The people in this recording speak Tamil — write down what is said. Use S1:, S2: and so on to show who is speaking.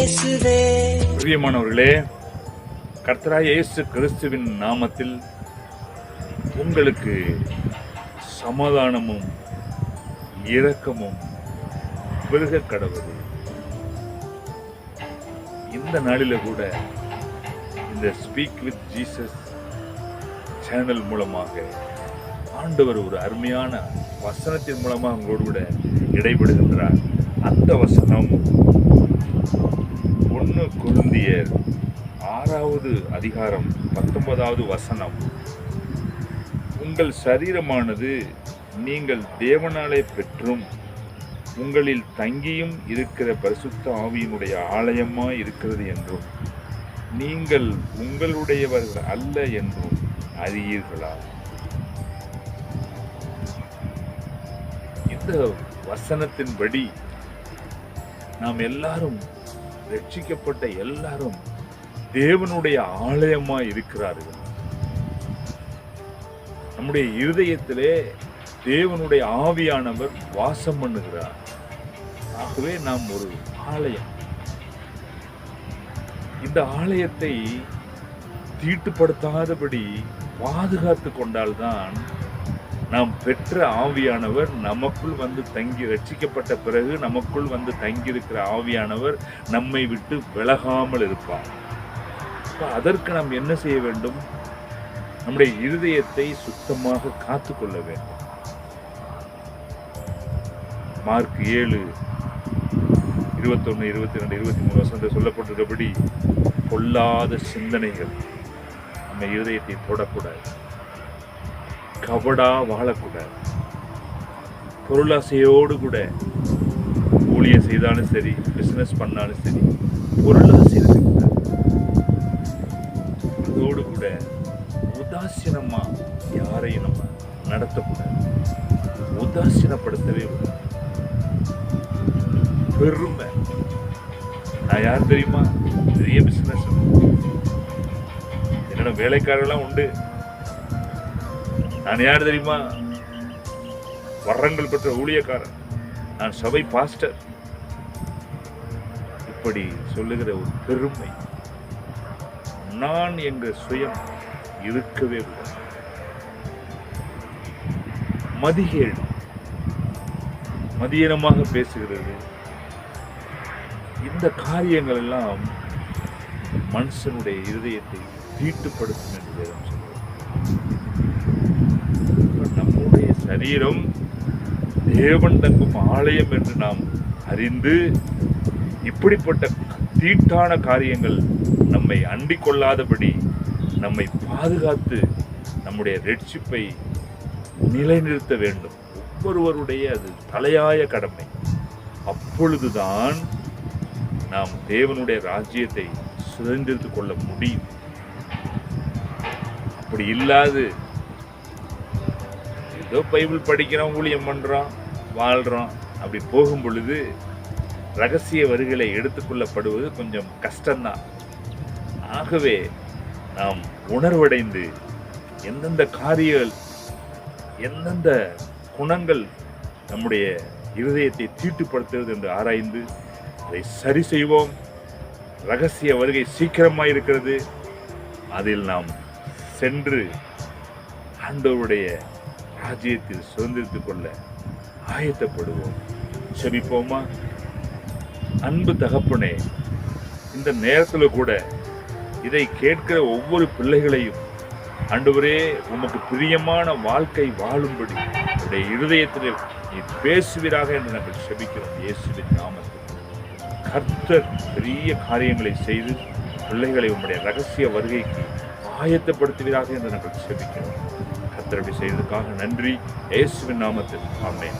S1: இயேசுவே
S2: பிரியமானவர்களே கர்த்தராய் இயேசு கிறிஸ்துவின் நாமத்தில் உங்களுக்கு சமாதானமும் இரக்கமும் விருக கடவுள். இந்த நாளில கூட இந்த ஸ்பீக் வித் ஜீசஸ் சேனல் மூலமாக ஆண்டவர் ஒரு அருமையான வசனத்தின் மூலமாக உங்களோடு கூட இடைபடுகின்றார். அந்த வசனம் ஒன்று குருந்தியர் ஆறாவது அதிகாரம் பத்தொன்பதாவது வசனம். உங்கள் சரீரமானது நீங்கள் தேவனாலே பெற்றும் உங்களில் தங்கியும் இருக்கிற பரிசுத்த ஆவியினுடைய ஆலயமாக இருக்கிறது என்றும் நீங்கள் உங்களுடையவர்கள் அல்ல என்றும் அறியீர்களா? இந்த வசனத்தின்படி நாம் எல்லாரும் ரட்சிக்கப்பட்ட எல்லாரும் தேவனுடைய ஆலயமா இருக்கிறார்கள். நம்முடைய இருதயத்திலே தேவனுடைய ஆவியானவர் வாசம் பண்ணுகிறார். ஆகவே நாம் ஒரு ஆலயம். இந்த ஆலயத்தை தீட்டுப்படுத்தாதபடி பாதுகாத்து கொண்டால்தான் நாம் பெற்ற ஆவியானவர் நமக்குள் வந்து தங்கி ரட்சிக்கப்பட்ட பிறகு நமக்குள் வந்து தங்கியிருக்கிற ஆவியானவர் நம்மை விட்டு விலகாமல் இருப்பார். அதற்கு நாம் என்ன செய்ய வேண்டும்? நம்முடைய இருதயத்தை சுத்தமாக காத்துக்கொள்ள வேண்டும். மார்க் ஏழு இருபத்தொன்னு இருபத்தி ரெண்டு இருபத்தி மூணு வசனத்தில் சொல்லப்பட்டிருக்கபடி பொல்லாத சிந்தனைகள் நம்ம இருதயத்தை தொடக்கூடாது. கபடா வாழக்கூடாது பொருளாசையோடு கூட ஊழியம் செய்தாலும் சரி பிஸ்னஸ் பண்ணாலும் சரி பொருளாசை இருக்கக்கூடாது அதோடு கூட உதாசீனமா யாரையும் நம்ம நடத்தக்கூடாது. உதாசீனப்படுத்தவே கூடாது. பெருமை. நான் யார் தெரியுமா? பெரிய பிஸ்னஸ் என்னோட வேலைக்காரர்கள்லாம் உண்டு. நான் யார் தெரியுமா? வரங்கள் பெற்ற ஊழியக்காரன். நான் சபை பாஸ்டர். இப்படி சொல்லுகிற ஒரு பெருமை நான் எங்க சுயம் இருக்கவே கூடாது மதிகேடு. மதியனமாக பேசுகிறது. இந்த காரியங்கள் எல்லாம் மனுஷனுடைய இருதயத்தை தீட்டுப்படுத்தும் என்று வேதம் சொல்கிறது. சரீரம் தேவன் தங்கும் ஆலயம் என்று நாம் அறிந்து இப்படிப்பட்ட தீட்டான காரியங்கள் நம்மை அண்டிக்கொள்ளாதபடி நம்மை பாதுகாத்து நம்முடைய ரட்சிப்பை நிலைநிறுத்த வேண்டும். ஒவ்வொருவருடைய அது தலையாய கடமை. அப்பொழுதுதான் நாம் தேவனுடைய ராஜ்யத்தை சுதந்திரித்துக் கொள்ள முடியும். அப்படி இல்லாது ஏதோ பைபிள் படிக்கிறோம் ஊழியம் பண்ணுறோம் வாழ்கிறோம் அப்படி போகும் பொழுது ரகசிய வரிகளை எடுத்துக்கொள்ளப்படுவது கொஞ்சம் கஷ்டம்தான். ஆகவே நாம் உணர்வடைந்து எந்தெந்த காரியங்கள் எந்தெந்த குணங்கள் நம்முடைய இருதயத்தை தீட்டுப்படுத்துவது என்று ஆராய்ந்து அதை சரி செய்வோம். ரகசிய வருகை சீக்கிரமாக இருக்கிறது. அதில் நாம் சென்று ஆண்டவருடைய ராஜ்யத்தில் சுதந்திரித்துக் கொள்ள ஆயத்தப்படுவோம். செபிப்போமா? அன்பு தகப்பனே இந்த நேரத்தில் கூட இதை கேட்கிற ஒவ்வொரு பிள்ளைகளையும் அன்றுவரே உமக்கு பிரியமான வாழ்க்கை வாழும்படி உடைய இருதயத்தில் நீ பேசுவீராக என்று நாங்கள் செபிக்கிறோம். இயேசுவின் நாமத்தில். கர்த்தர் பெரிய காரியங்களை செய்து பிள்ளைகளை உம்முடைய ரகசிய வருகைக்கு ஆயத்தப்படுத்துவீராக என்று நாங்கள் செபிக்கிறோம். கர்த்தர் அப்படி செய்ததுக்காக நன்றி. இயேசுவின் நாமத்தில். ஆமேன்.